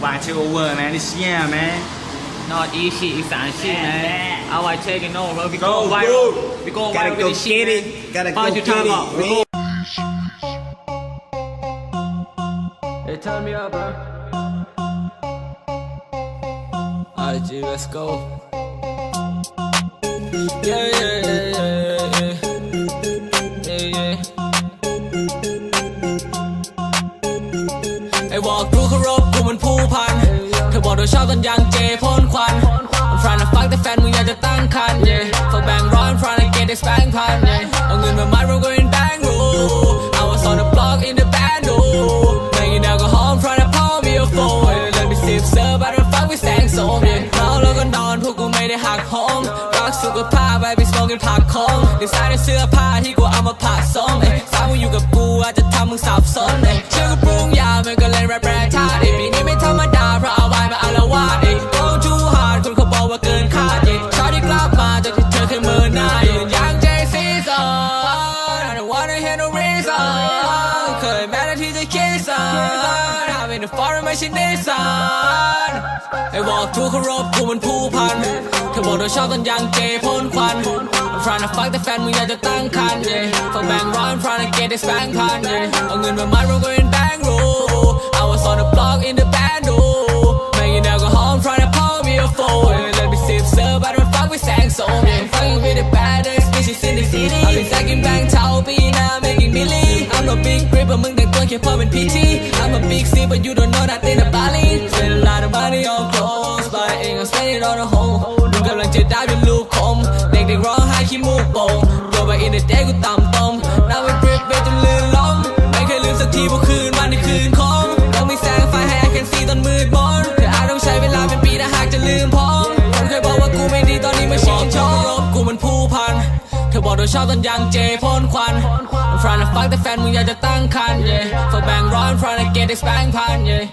Why take over, man? This yeah, man. Not easy, it's an shit, man. I was taking over. We go, go viral. Bro. We go Gotta viral go with the shit, Gotta How go you get talking it, about? We go. Hey, turn me up, bro. Let's go. Yeah, yeah, yeah, yeah, yeah. Yeah, yeah. Hey, walk through the road. เธอบกเธอชอบตอนยังเจพ่นควัน I'm trying to fuck แต่แฟนมึงอยากจะตั้งคัน yeah ฝักแบงร้อน I'm trying to get this bang พัน yeah เอาเงินมามัดเราก็ยังแบงรู I was on the block in the band do ไม่กินแอลกอฮอล์ I'm trying to pour me a four yeah เลิกไปสิบเซิร์ฟ I don't fuck with แสงโสม yeah เมาแล้วก็นอนพวกกูไม่ได้หักโหมรักสุขภาพไปไปสโมกินผักคงดีไซน์ในเสื้อผ้าที่กูเอามาผ่าส้มเอ้ยสาวมึงอยู่กับกูอาจจะทำมึงสับสนเอ้ ไม่ใช่นิสสันไอ้บอกทุกเคารพกูมันผู้พันเธอบอกเธอชอบตอนยังเจพ่นควัน I'm trying to fuck แต่แฟนมึงอยากจะตั้งคัน yeah ฝักแบงร้อน I'm trying to get this bang พัน yeah เอาเงินมามัดเราก็ยังแบงรู I was on the block in the band do ไม่กินแอลกอฮอล์ I'm trying to pour me a four yeah เลิกไปสิบเซิร์ฟ I don't fuck with แสงโสม yeah fucking with the baddest bitches in the city I've been stacking bang เท่าปีหน้า making million I'm no big grip แต่มึง แต่งตัวแค่เพราะเป็น PT I'm a big C but you don't know nothing about it Spend a lot of money on clothes but I ain't gonna spend it on a home มึงกำลังจะได้เป็นลูกคมเด็กๆร้องไห้ขี้มูกโป่งโยนไปอินเด day กูต่ำตมน้ำเป็น drip เวจนลื่นล้มไม่เคยลืมสักทีเพราะคืนวันในคืนคงต้องมีแสงไฟให้ I can see ตอนมืดมนแต่อาจต้องใช้เวลาเป็นปีถ้าหากจะลืมพ้องคนเคยบอกว่ากูไม่ดีตอนนี้มาชื่นชมรบกูมันผู้พันเธอบอกเธอชอบตอนยังเจพ่น trying to fuck แต่แฟนมึงอยากจะตั้งคัน yeah ฝักแบงร้อน trying to get this bang พัน yeah